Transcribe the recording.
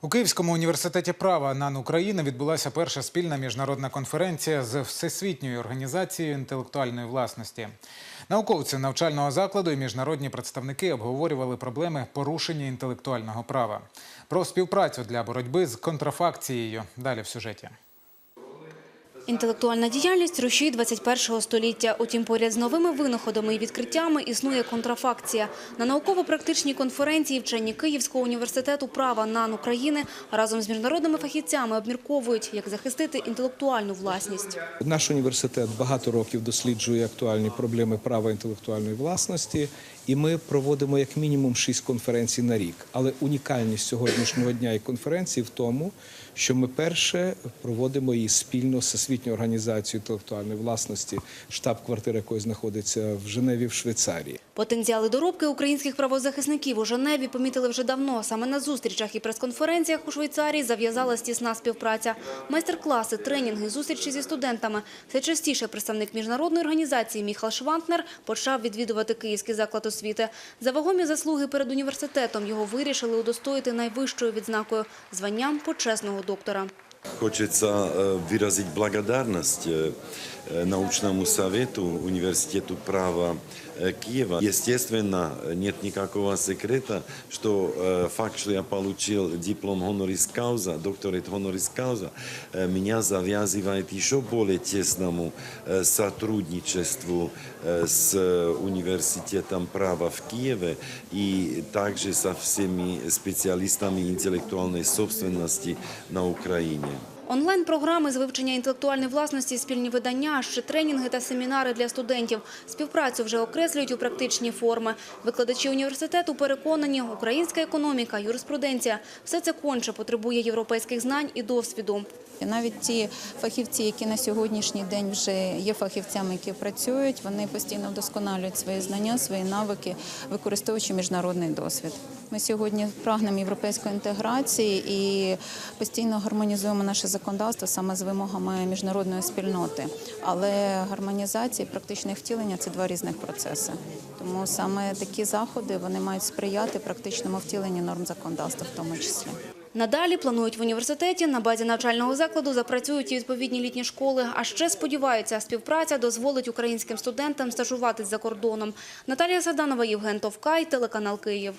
У Київському університеті права НАН України відбулася перша спільна міжнародна конференція з Всесвітньою організацією інтелектуальної власності. Науковці навчального закладу і міжнародні представники обговорювали проблеми порушення інтелектуального права. Про співпрацю для боротьби з контрафакцією. Далі в сюжеті. Інтелектуальна діяльність – рушій 21-го століття. Утім, поряд з новими винаходами і відкриттями існує контрафакція. На науково-практичній конференції вчені Київського університету права НАН України разом з міжнародними фахівцями обмірковують, як захистити інтелектуальну власність. Наш університет багато років досліджує актуальні проблеми права інтелектуальної власності, і ми проводимо як мінімум шість конференцій на рік. Але унікальність сьогоднішнього дня і конференції в тому, що ми перше проводимо її спільно з Всесвітньою організацією інтелектуальної власності, штаб-квартира якої знаходиться в Женеві в Швейцарії. Потенціали доробки українських правозахисників у Женеві помітили вже давно. Саме на зустрічах і прес-конференціях у Швейцарії зав'язалась тісна співпраця. Майстер-класи, тренінги, зустрічі зі студентами. Все частіше представник міжнародної організації Міхал Швантнер почав відвідувати Київський заклад освіти. За вагомі заслуги перед університетом його вирішили удостоїти найвищою відзнакою – званням почесного доктора. Хочется э, выразить благодарность э, э, научному совету Университету права э, Киева. Естественно, нет никакого секрета, что э, факт, что я получил диплом honoris causa, докторат honoris causa, э, меня завязывает еще более тесному э, сотрудничеству э, с Университетом права в Киеве и также со всеми специалистами интеллектуальной собственности на Украине. Онлайн-програми з вивчення інтелектуальної власності, спільні видання, ще тренінги та семінари для студентів. Співпрацю вже окреслюють у практичні форми. Викладачі університету переконані, українська економіка, юриспруденція – все це конче потребує європейських знань і досвіду. І навіть ті фахівці, які на сьогоднішній день вже є фахівцями, які працюють, вони постійно вдосконалюють свої знання, свої навики, використовуючи міжнародний досвід. Ми сьогодні прагнемо європейської інтеграції і постійно гармонізуємо наше законодавство саме з вимогами міжнародної спільноти. Але гармонізація і практичне втілення це два різних процеси. Тому саме такі заходи вони мають сприяти практичному втіленню норм законодавства, в тому числі. Надалі планують в університеті на базі навчального закладу запрацюють і відповідні літні школи. А ще сподіваються, співпраця дозволить українським студентам стажуватись за кордоном. Наталія Саданова, Євген Товкай, телеканал Київ.